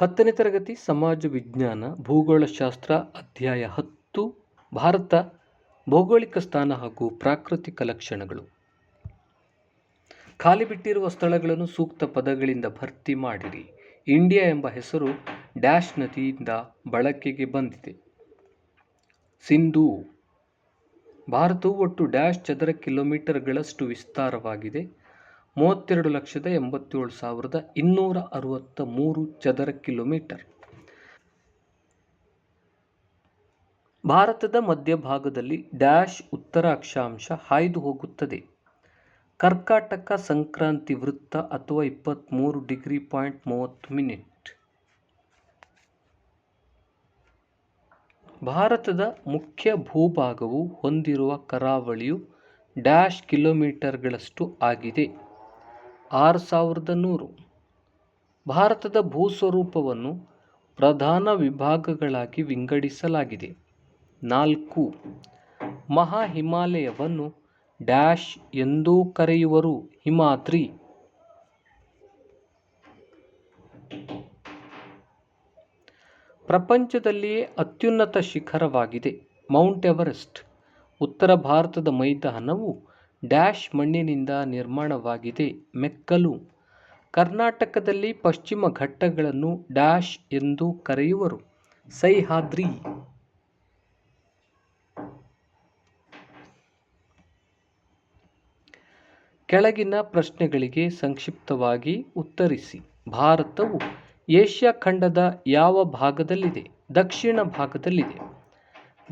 ಹತ್ತನೇ ತರಗತಿ ಸಮಾಜ ವಿಜ್ಞಾನ ಭೂಗೋಳಶಾಸ್ತ್ರ ಅಧ್ಯಾಯ ಹತ್ತು, ಭಾರತ, ಭೌಗೋಳಿಕ ಸ್ಥಾನ ಹಾಗೂ ಪ್ರಾಕೃತಿಕ ಲಕ್ಷಣಗಳು. ಖಾಲಿ ಬಿಟ್ಟಿರುವ ಸ್ಥಳಗಳನ್ನು ಸೂಕ್ತ ಪದಗಳಿಂದ ಭರ್ತಿ ಮಾಡಿರಿ. ಇಂಡಿಯಾ ಎಂಬ ಹೆಸರು ಡ್ಯಾಶ್ ನದಿಯಿಂದ ಬಳಕೆಗೆ ಬಂದಿದೆ. ಸಿಂಧೂ. ಭಾರತವು ಒಟ್ಟು ಡ್ಯಾಶ್ ಚದರ ಕಿಲೋಮೀಟರ್ಗಳಷ್ಟು ವಿಸ್ತಾರವಾಗಿದೆ. ಮೂವತ್ತೆರಡು ಲಕ್ಷದ ಎಂಬತ್ತೇಳು ಸಾವಿರದ ಇನ್ನೂರ ಅರವತ್ತ ಮೂರು ಚದರ ಕಿಲೋಮೀಟರ್. ಭಾರತದ ಮಧ್ಯಭಾಗದಲ್ಲಿ ಡ್ಯಾಶ್ ಉತ್ತರ ಅಕ್ಷಾಂಶ ಹಾಯ್ದು ಹೋಗುತ್ತದೆ. ಕರ್ಕಾಟಕ ಸಂಕ್ರಾಂತಿ ವೃತ್ತ ಅಥವಾ ಇಪ್ಪತ್ತ್ಮೂರು ಡಿಗ್ರಿ ಪಾಯಿಂಟ್ ಮೂವತ್ತು ಮಿನಿಟ್. ಭಾರತದ ಮುಖ್ಯ ಭೂಭಾಗವು ಹೊಂದಿರುವ ಕರಾವಳಿಯು ಡ್ಯಾಶ್ ಕಿಲೋಮೀಟರ್ಗಳಷ್ಟು ಆಗಿದೆ. ಆರು ಸಾವಿರದ ನೂರು. ಭಾರತದ ಭೂಸ್ವರೂಪವನ್ನು ಪ್ರಧಾನ ವಿಭಾಗಗಳಾಗಿ ವಿಂಗಡಿಸಲಾಗಿದೆ. ನಾಲ್ಕು. ಮಹಾ ಹಿಮಾಲಯವನ್ನು ಡ್ಯಾಶ್ ಎಂದೂ ಕರೆಯುವರು. ಹಿಮಾದ್ರಿ. ಪ್ರಪಂಚದಲ್ಲಿಯೇ ಅತ್ಯುನ್ನತ ಶಿಖರವಾಗಿದೆ ಮೌಂಟ್ ಎವರೆಸ್ಟ್. ಉತ್ತರ ಭಾರತದ ಮೈದಾನವು ಡ್ಯಾಶ್ ಮಣ್ಣಿನಿಂದ ನಿರ್ಮಾಣವಾಗಿದೆ. ಮೆಕ್ಕಲು. ಕರ್ನಾಟಕದಲ್ಲಿ ಪಶ್ಚಿಮ ಘಟ್ಟಗಳನ್ನು ಡ್ಯಾಶ್ ಎಂದು ಕರೆಯುವರು. ಸಹ್ಯಾದ್ರಿ. ಕೆಳಗಿನ ಪ್ರಶ್ನೆಗಳಿಗೆ ಸಂಕ್ಷಿಪ್ತವಾಗಿ ಉತ್ತರಿಸಿ. ಭಾರತವು ಏಷ್ಯಾ ಖಂಡದ ಯಾವ ಭಾಗದಲ್ಲಿದೆ? ದಕ್ಷಿಣ ಭಾಗದಲ್ಲಿದೆ.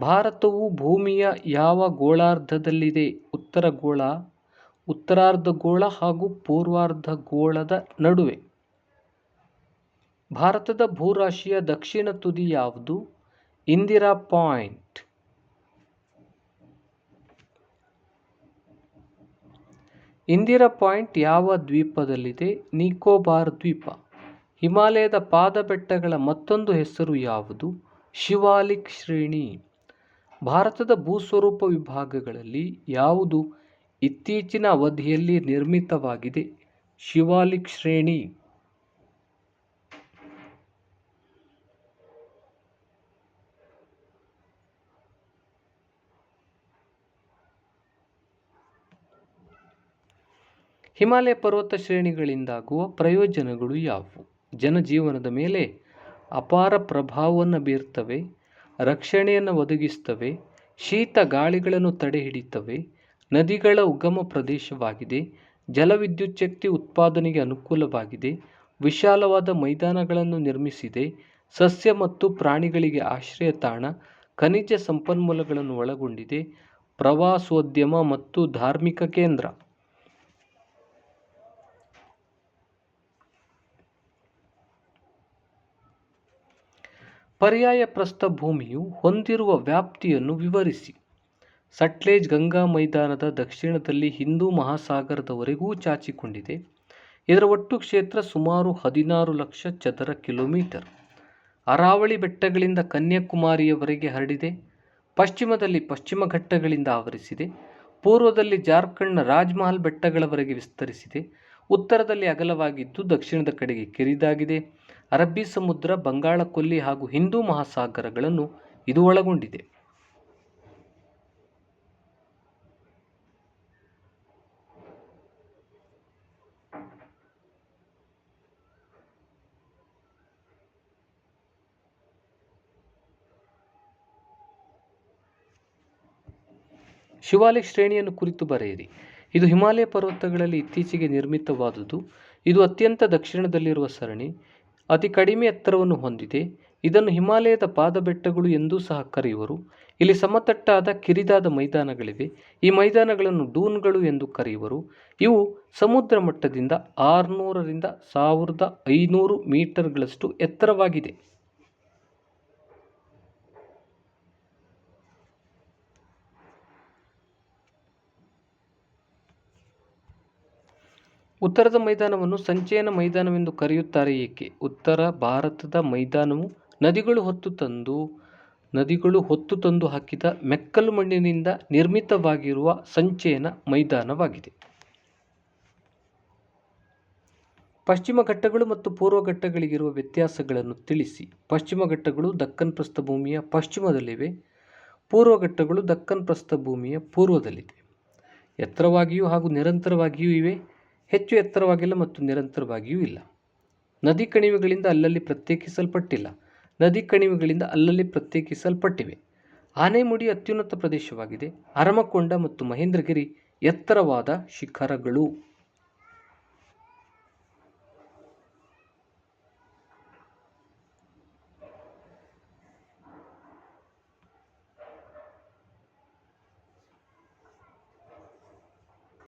ಭಾರತವು ಭೂಮಿಯ ಯಾವ ಗೋಳಾರ್ಧದಲ್ಲಿದೆ? ಉತ್ತರ ಗೋಳ, ಉತ್ತರಾರ್ಧ ಗೋಳ ಹಾಗೂ ಪೂರ್ವಾರ್ಧಗೋಳದ ನಡುವೆ. ಭಾರತದ ಭೂರಾಶಿಯ ದಕ್ಷಿಣ ತುದಿ ಯಾವುದು? ಇಂದಿರಾ ಪಾಯಿಂಟ್. ಇಂದಿರಾ ಪಾಯಿಂಟ್ ಯಾವ ದ್ವೀಪದಲ್ಲಿದೆ? ನಿಕೋಬಾರ್ ದ್ವೀಪ. ಹಿಮಾಲಯದ ಪಾದಬೆಟ್ಟಗಳ ಮತ್ತೊಂದು ಹೆಸರು ಯಾವುದು? ಶಿವಾಲಿಕ್ ಶ್ರೇಣಿ. ಭಾರತದ ಭೂಸ್ವರೂಪ ವಿಭಾಗಗಳಲ್ಲಿ ಯಾವುದು ಇತ್ತೀಚಿನ ಅವಧಿಯಲ್ಲಿ ನಿರ್ಮಿತವಾಗಿದೆ? ಶಿವಾಲಿಕ್ ಶ್ರೇಣಿ. ಹಿಮಾಲಯ ಪರ್ವತ ಶ್ರೇಣಿಗಳಿಂದಾಗುವ ಪ್ರಯೋಜನಗಳು ಯಾವುವು? ಜನಜೀವನದ ಮೇಲೆ ಅಪಾರ ಪ್ರಭಾವವನ್ನು ಬೀರ್ತವೆ. ರಕ್ಷಣೆಯನ್ನು ಒದಗಿಸುತ್ತವೆ, ಶೀತ ಗಾಳಿಗಳನ್ನು ತಡೆಹಿಡಿತವೆ ನದಿಗಳ ಉಗಮ ಪ್ರದೇಶವಾಗಿದೆ, ಜಲವಿದ್ಯುತ್ ಶಕ್ತಿ ಉತ್ಪಾದನೆಗೆ ಅನುಕೂಲವಾಗಿದೆ, ವಿಶಾಲವಾದ ಮೈದಾನಗಳನ್ನು ನಿರ್ಮಿಸಿದೆ, ಸಸ್ಯ ಮತ್ತು ಪ್ರಾಣಿಗಳಿಗೆ ಆಶ್ರಯ ತಾಣ, ಖನಿಜ ಸಂಪನ್ಮೂಲಗಳನ್ನು ಒಳಗೊಂಡಿದೆ, ಪ್ರವಾಸೋದ್ಯಮ ಮತ್ತು ಧಾರ್ಮಿಕ ಕೇಂದ್ರ. ಪರ್ಯಾಯ ಪ್ರಸ್ಥಭೂಮಿಯು ಹೊಂದಿರುವ ವ್ಯಾಪ್ತಿಯನ್ನು ವಿವರಿಸಿ. ಸಟ್ಲೇಜ್ ಗಂಗಾ ಮೈದಾನದ ದಕ್ಷಿಣದಲ್ಲಿ ಹಿಂದೂ ಮಹಾಸಾಗರದವರೆಗೂ ಚಾಚಿಕೊಂಡಿದೆ. ಇದರ ಒಟ್ಟು ಕ್ಷೇತ್ರ ಸುಮಾರು ಹದಿನಾರು ಲಕ್ಷ ಚದರ ಕಿಲೋಮೀಟರ್. ಅರಾವಳಿ ಬೆಟ್ಟಗಳಿಂದ ಕನ್ಯಾಕುಮಾರಿಯವರೆಗೆ ಹರಡಿದೆ. ಪಶ್ಚಿಮದಲ್ಲಿ ಪಶ್ಚಿಮ ಘಟ್ಟಗಳಿಂದ ಆವರಿಸಿದೆ. ಪೂರ್ವದಲ್ಲಿ ಜಾರ್ಖಂಡ್ನ ರಾಜ್ಮಹಲ್ ಬೆಟ್ಟಗಳವರೆಗೆ ವಿಸ್ತರಿಸಿದೆ. ಉತ್ತರದಲ್ಲಿ ಅಗಲವಾಗಿದ್ದು ದಕ್ಷಿಣದ ಕಡೆಗೆ ಕಿರಿದಾಗಿದೆ. ಅರಬ್ಬಿ ಸಮುದ್ರ, ಬಂಗಾಳ ಕೊಲ್ಲಿ ಹಾಗೂ ಹಿಂದೂ ಮಹಾಸಾಗರಗಳನ್ನು ಇದು ಒಳಗೊಂಡಿದೆ. ಶಿವಾಲಿಕ್ ಶ್ರೇಣಿಯನ್ನು ಕುರಿತು ಬರೆಯಿರಿ. ಇದು ಹಿಮಾಲಯ ಪರ್ವತಗಳಲ್ಲಿ ಇತ್ತೀಚೆಗೆ ನಿರ್ಮಿತವಾದುದು. ಇದು ಅತ್ಯಂತ ದಕ್ಷಿಣದಲ್ಲಿರುವ ಸರಣಿ. ಅತಿ ಕಡಿಮೆ ಎತ್ತರವನ್ನು ಹೊಂದಿದೆ. ಇದನ್ನು ಹಿಮಾಲಯದ ಪಾದಬೆಟ್ಟಗಳು ಎಂದೂ ಸಹ ಕರೆಯುವರು. ಇಲ್ಲಿ ಸಮತಟ್ಟಾದ ಕಿರಿದಾದ ಮೈದಾನಗಳಿವೆ. ಈ ಮೈದಾನಗಳನ್ನು ಡೂನ್ಗಳು ಎಂದು ಕರೆಯುವರು. ಇವು ಸಮುದ್ರ ಮಟ್ಟದಿಂದ ಆರುನೂರರಿಂದ ಸಾವಿರದ ಐನೂರು ಮೀಟರ್ಗಳಷ್ಟು ಎತ್ತರವಾಗಿದೆ. ಉತ್ತರದ ಮೈದಾನವನ್ನು ಸಂಚಯನ ಮೈದಾನವೆಂದು ಕರೆಯುತ್ತಾರೆ ಏಕೆ? ಉತ್ತರ ಭಾರತದ ಮೈದಾನವು ನದಿಗಳು ಹೊತ್ತು ತಂದು, ನದಿಗಳು ಹೊತ್ತು ತಂದು ಹಾಕಿದ ಮೆಕ್ಕಲು ಮಣ್ಣಿನಿಂದ ನಿರ್ಮಿತವಾಗಿರುವ ಸಂಚಯನ ಮೈದಾನವಾಗಿದೆ. ಪಶ್ಚಿಮ ಘಟ್ಟಗಳು ಮತ್ತು ಪೂರ್ವ ಘಟ್ಟಗಳಿಗಿರುವ ವ್ಯತ್ಯಾಸಗಳನ್ನು ತಿಳಿಸಿ. ಪಶ್ಚಿಮ ಘಟ್ಟಗಳು ದಕ್ಕನ್ ಪ್ರಸ್ಥಭೂಮಿಯ ಪಶ್ಚಿಮದಲ್ಲಿವೆ, ಪೂರ್ವ ಘಟ್ಟಗಳು ದಕ್ಕನ್ ಪ್ರಸ್ಥಭೂಮಿಯ ಪೂರ್ವದಲ್ಲಿದೆ. ಎತ್ತರವಾಗಿಯೂ ಹಾಗೂ ನಿರಂತರವಾಗಿಯೂ ಇವೆ. ಹೆಚ್ಚು ಎತ್ತರವಾಗಿಲ್ಲ ಮತ್ತು ನಿರಂತರವಾಗಿಯೂ ಇಲ್ಲ. ನದಿ ಕಣಿವೆಗಳಿಂದ ಅಲ್ಲಲ್ಲಿ ಪ್ರತ್ಯೇಕಿಸಲ್ಪಟ್ಟಿಲ್ಲ. ನದಿ ಕಣಿವೆಗಳಿಂದ ಅಲ್ಲಲ್ಲಿ ಪ್ರತ್ಯೇಕಿಸಲ್ಪಟ್ಟಿವೆ. ಆನೆಮುಡಿ ಅತ್ಯುನ್ನತ ಪ್ರದೇಶವಾಗಿದೆ. ಅರಮಕೊಂಡ ಮತ್ತು ಮಹೇಂದ್ರಗಿರಿ ಎತ್ತರವಾದ ಶಿಖರಗಳು.